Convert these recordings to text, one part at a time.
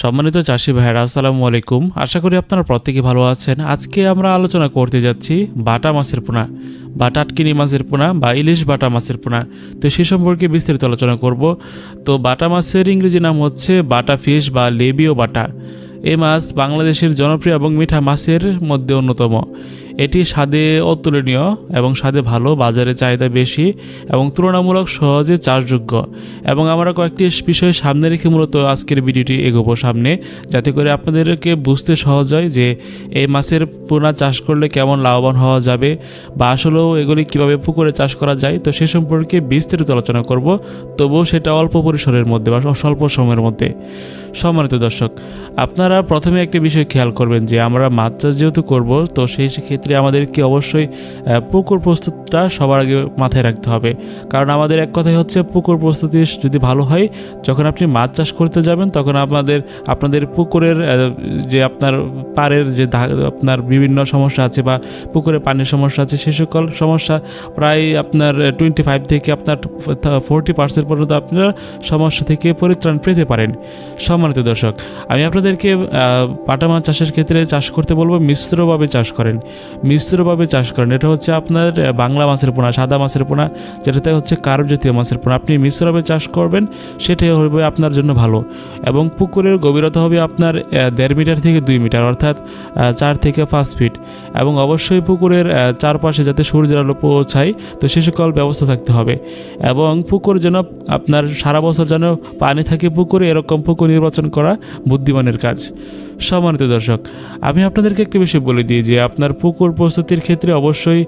সম্মানিত চাষি ভাইয়েরা, আসসালামু আলাইকুম। আশা করি আপনারা প্রত্যেকে ভালো আছেন। আজকে আমরা আলোচনা করতে যাচ্ছি বাটা মাছের পোনা বা টাটকিনি মাছের পোনা বা ইলিশ বাটা মাছের পোনা। তো সে সম্পর্কে বিস্তারিত আলোচনা করব। তো বাটা মাছের ইংরেজি নাম হচ্ছে বাটা ফিশ বা লেবিও বাটা। এ মাছ বাংলাদেশের জনপ্রিয় এবং মিঠা মাছের মধ্যে অন্যতম। এটি স্বাদে অতুলনীয় এবং স্বাদে ভালো, বাজারে চাহিদা বেশি এবং তুলনামূলক সহজে চাষযোগ্য। এবং আমরা কয়েকটি বিষয় সামনে রেখে মূলত আজকের ভিডিওটি এগোবো সামনে, যাতে করে আপনাদেরকে বুঝতে সহজ হয় যে এই মাছের পোনা চাষ করলে কেমন লাভবান হওয়া যাবে বা আসলেও এগুলি কীভাবে পুকুরে চাষ করা যায়, তো সে সম্পর্কে বিস্তারিত আলোচনা করব। তবুও সেটা অল্প পরিসরের মধ্যে বা স্বল্প সময়ের মধ্যে। সম্মানিত দর্শক, আপনারা প্রথমে একটি বিষয় খেয়াল করবেন যে আমরা মাছ চাষ যেহেতু করব, তো সেই ক্ষেত্রে আমাদেরকে অবশ্যই পুকুর প্রস্তুতটা সবার আগে মাথায় রাখতে হবে। কারণ আমাদের এক কথাই হচ্ছে পুকুর প্রস্তুতি যদি ভালো হয়, যখন আপনি মাছ চাষ করতে যাবেন, তখন আপনাদের আপনাদের পুকুরের যে আপনার পাড়ের যে আপনার বিভিন্ন সমস্যা আছে বা পুকুরে পানির সমস্যা আছে, সে সকল সমস্যা প্রায় আপনার টোয়েন্টি ফাইভ থেকে আপনার ফোরটি পার্সেন্ট পর্যন্ত আপনারা সমস্যা থেকে পরিত্রাণ পেতে পারেন। সম্মানিত দর্শক, আমি আপনাদেরকে পাটা মাছ চাষের ক্ষেত্রে চাষ করতে বলব, মিশ্রভাবে চাষ করেন। মিশ্রভাবে চাষ করেন। এটা হচ্ছে আপনার বাংলা মাছের পোনা, সাদা মাছের পোনা, যেটাতে হচ্ছে কার্ব জাতীয় মাছের পোনা। আপনি মিশ্রভাবে চাষ করবেন, সেটাই হবে আপনার জন্য ভালো। এবং পুকুরের গভীরতা হবে আপনার দেড় মিটার থেকে দুই মিটার, অর্থাৎ চার থেকে পাঁচ ফিট। এবং অবশ্যই পুকুরের চারপাশে যাতে সূর্যের আলো পৌঁছায়, তো সে সকল ব্যবস্থা থাকতে হবে। এবং পুকুর যেন আপনার সারা বছর যেন পানি থাকে পুকুরে, এরকম পুকুর নির্বাচন করা বুদ্ধিমানের কাজ। সম্মানিত দর্শক, আমি আপনাদেরকে একটি বিষয় বলে দিই যে আপনার পুকুর প্রস্তুতির ক্ষেত্রে অবশ্যই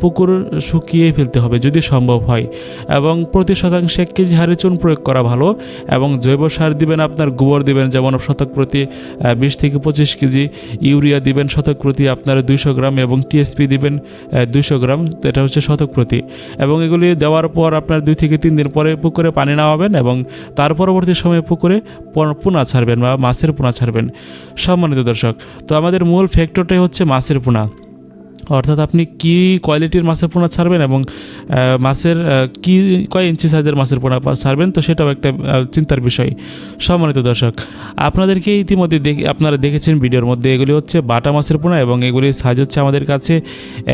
পুকুর শুকিয়ে ফেলতে হবে যদি সম্ভব হয়। এবং প্রতি শতাংশে এক কেজি হারে চুন প্রয়োগ করা ভালো এবং জৈব সার দিবেন আপনার গোবর দিবেন, যেমন শতক প্রতি বিশ থেকে পঁচিশ কেজি। ইউরিয়া দিবেন শতক প্রতি আপনার দুইশো গ্রাম এবং টিএসপি দিবেন দুইশো গ্রাম, এটা হচ্ছে শতক প্রতি। এবং এগুলি দেওয়ার পর আপনার দুই থেকে তিন দিন পরে পুকুরে পানি নামাবেন এবং তার পরবর্তী সময়ে পুকুরে পন- ছাড়বেন বা মাছের পোনা ছাড়বেন। সম্মানিত দর্শক তো আমাদের মূল ফ্যাক্টরটাই হচ্ছে মাছের পোনা। অর্থাৎ আপনি কি কোয়ালিটির মাছের পোনা ছাড়বেন এবং মাছের কি, কয় ইঞ্চি সাইজের মাছের পোনা ছাড়বেন, তো সেটাও একটা চিন্তার বিষয়। সম্মানিত দর্শক, আপনাদেরকে ইতিমধ্যে দেখে, আপনারা দেখেছেন ভিডিওর মধ্যে, এগুলি হচ্ছে বাটা মাছের পোনা এবং এগুলির সাইজ হচ্ছে আমাদের কাছে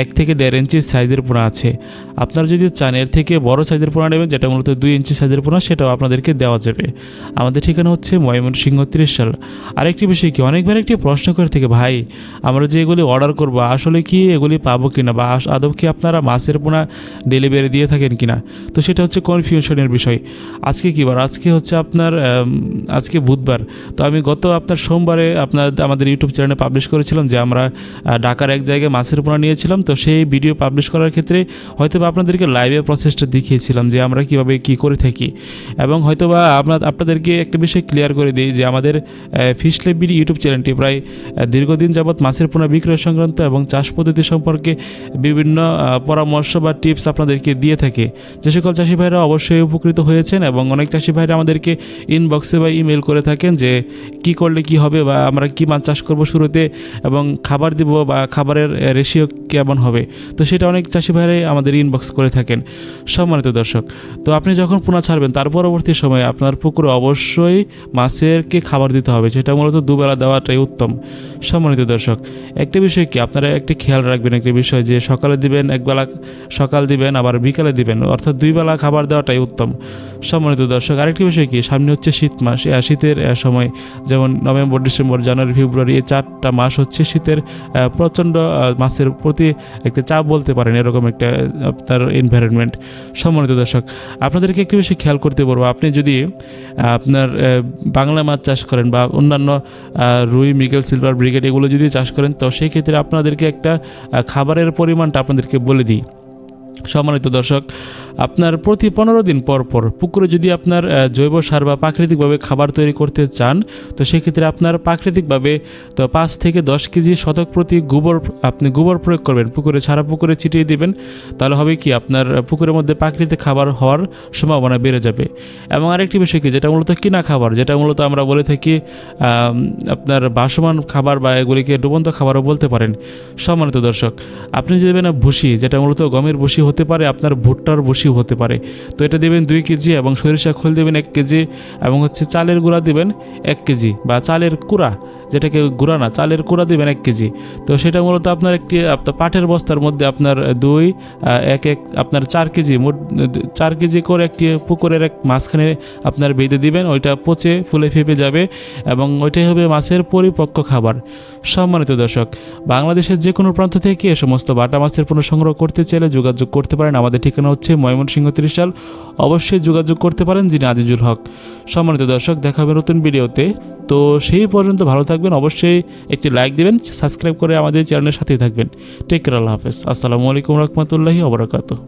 এক থেকে দেড় ইঞ্চি সাইজের পোনা আছে। আপনারা যদি চান, এর থেকে বড় সাইজের পোনা নেবেন, যেটা মূলত দুই ইঞ্চি সাইজের পোনা, সেটাও আপনাদেরকে দেওয়া যাবে। আমাদের ঠিকানা হচ্ছে ময়মনসিংহ তিরিশ সাল আরেকটি বিষয় কি, অনেকবার একটি প্রশ্ন করে থেকে, ভাই, আমরা যে এগুলি অর্ডার করব, আসলে কি এগুলি পাবো কিনা বা আদৌ কি আপনারা মাছের পোনা ডেলিভারি দিয়ে থাকেন কিনা? তো সেটা হচ্ছে কনফিউশনের বিষয়। আজকে কী বার? আজকে হচ্ছে আপনার আজকে বুধবার। তো আমি গত আপনার সোমবারে আপনার, আমাদের ইউটিউব চ্যানেলে পাবলিশ করেছিলাম যে আমরা ঢাকার এক জায়গায় মাছের পোনা নিয়েছিলাম। তো সেই ভিডিও পাবলিশ করার ক্ষেত্রে হয়তো আপনাদেরকে লাইভে প্রসেসটা দেখিয়েছিলাম যে আমরা কীভাবে কি করে থাকি। এবং হয়তো বা আপনার আপনাদেরকে একটা বিষয় ক্লিয়ার করে দিই যে আমাদের ফিশ লেবির ইউটিউব চ্যানেলটি প্রায় দীর্ঘদিন যাবৎ মাছের পোনা বিক্রয় সংক্রান্ত এবং চাষ পদ্ধতি সম্পর্কে বিভিন্ন পরামর্শ বা টিপস আপনাদেরকে দিয়ে থাকে। যে সকল চাষি ভাইরা অবশ্যই উপকৃত হয়েছেন এবং অনেক চাষি ভাইরা আমাদেরকে ইনবক্সে বা ইমেল করে থাকেন যে কি করলে কি হবে বা আমরা কি মাছ চাষ করব শুরুতে এবং খাবার দিব বা খাবারের রেশিও কেমন হবে। তো সেটা অনেক চাষি ভাইরাই আমাদের ইনবক্স করে থাকেন। সম্মানিত দর্শক, তো আপনি যখন পোনা ছাড়বেন, তার পরবর্তী সময়ে আপনার পুকুরে অবশ্যই মাছেরকে খাবার দিতে হবে সেটা মূলত দুবেলা দেওয়াটাই উত্তম। সম্মানিত দর্শক, একটা বিষয় কি? আপনারা একটি খেয়াল রাখবেন একটি বিষয় যে সকালে দিবেন একবেলা সকাল দিবেন, আবার বিকালে দিবেন। অর্থাৎ দুই বেলা খাবার দেওয়াটাই উত্তম। সম্মানিত দর্শক, আরেকটি বিষয় কি? সামনে হচ্ছে শীত মাস। শীতের সময় যেমন নভেম্বর, ডিসেম্বর, জানুয়ারি, ফেব্রুয়ারি এই চারটা মাস হচ্ছে শীতের প্রচণ্ড মাছের প্রতি একটা চাপ বলতে পারেন, এরকম একটা আপনার এনভায়রনমেন্ট সম্মানিত দর্শক, আপনাদেরকে একটি বিষয় খেয়াল করতে পারব আপনি যদি আপনার বাংলা মাছ চাষ করেন বা অন্যান্য রুই, মিগেল, সিলভার ব্রিগেড এগুলো যদি চাষ করেন, তো সেই ক্ষেত্রে আপনাদেরকে একটা খাবারের পরিমাণটা আপনাদেরকে বলে দিই। সম্মানিত দর্শক আপনার প্রতি পনেরো দিন পর পর পুকুরে যদি আপনার জৈব সার বা প্রাকৃতিকভাবে খাবার তৈরি করতে চান, তো সেক্ষেত্রে আপনার প্রাকৃতিকভাবে, তো পাঁচ থেকে দশ কেজি শতক প্রতি গোবর, আপনি গোবর প্রয়োগ করবেন। পুকুরে সারা পুকুরে ছিটিয়ে দিবেন, তাহলে হবে কি আপনার পুকুরের মধ্যে প্রাকৃতিক খাবার হওয়ার সম্ভাবনা বেড়ে যাবে। এবং আরেকটি বিষয় কি, যেটা মূলত কিনা খাবার, যেটা মূলত আমরা বলে থাকি আপনার বাসমান খাবার বা এগুলিকে ডুবন্ত খাবারও বলতে পারেন। সম্মানিত দর্শক, আপনি যদি দেবেন ভুসি, যেটা মূলত গমের ভুসি হতে পারে, আপনার ভুট্টার বসিও হতে পারে। তো এটা দেবেন দুই কেজি এবং সরিষা খোল দেবেন এক কেজি এবং হচ্ছে চালের গুঁড়া দেবেন এক কেজি বা চালের কুড়া, যেটাকে গুঁড়া না, চালের কুড়া দিবেন এক কেজি। তো সেটা মূলত আপনার একটি পাটের বস্তার মধ্যে আপনার দুই এক এক, আপনার চার কেজি মোট, চার কেজি করে একটি পুকুরের এক মাঝখানে আপনার বেঁধে দিবেন, ওইটা পচে ফুলে ফেপে যাবে এবং ওইটাই হবে মাছের পরিপক্ক খাবার। সম্মানিত দর্শক, বাংলাদেশের যে কোনো প্রান্ত থেকে এ সমস্ত বাটা মাছের পণ্য সংগ্রহ করতে চাইলে যোগাযোগ করতে পারেন। আমাদের ঠিকানা হচ্ছে ময়মনসিংহ সাল অবশ্যই যোগাযোগ করতে পারেন যিনি আজিজুল হক। সম্মানিত দর্শক দেখা হবে নতুন ভিডিওতে। তো সেই পর্যন্ত ভালো থাকবেন। অবশ্যই একটি লাইক দেবেন সাবস্ক্রাইব করে আমাদের চ্যানেলের সাথেই থাকবেন। টেক কেয়ার আল্লাহ হাফেজ। আসসালামু আলাইকুম রহমতুল্লাহি ওবরাকাতুহ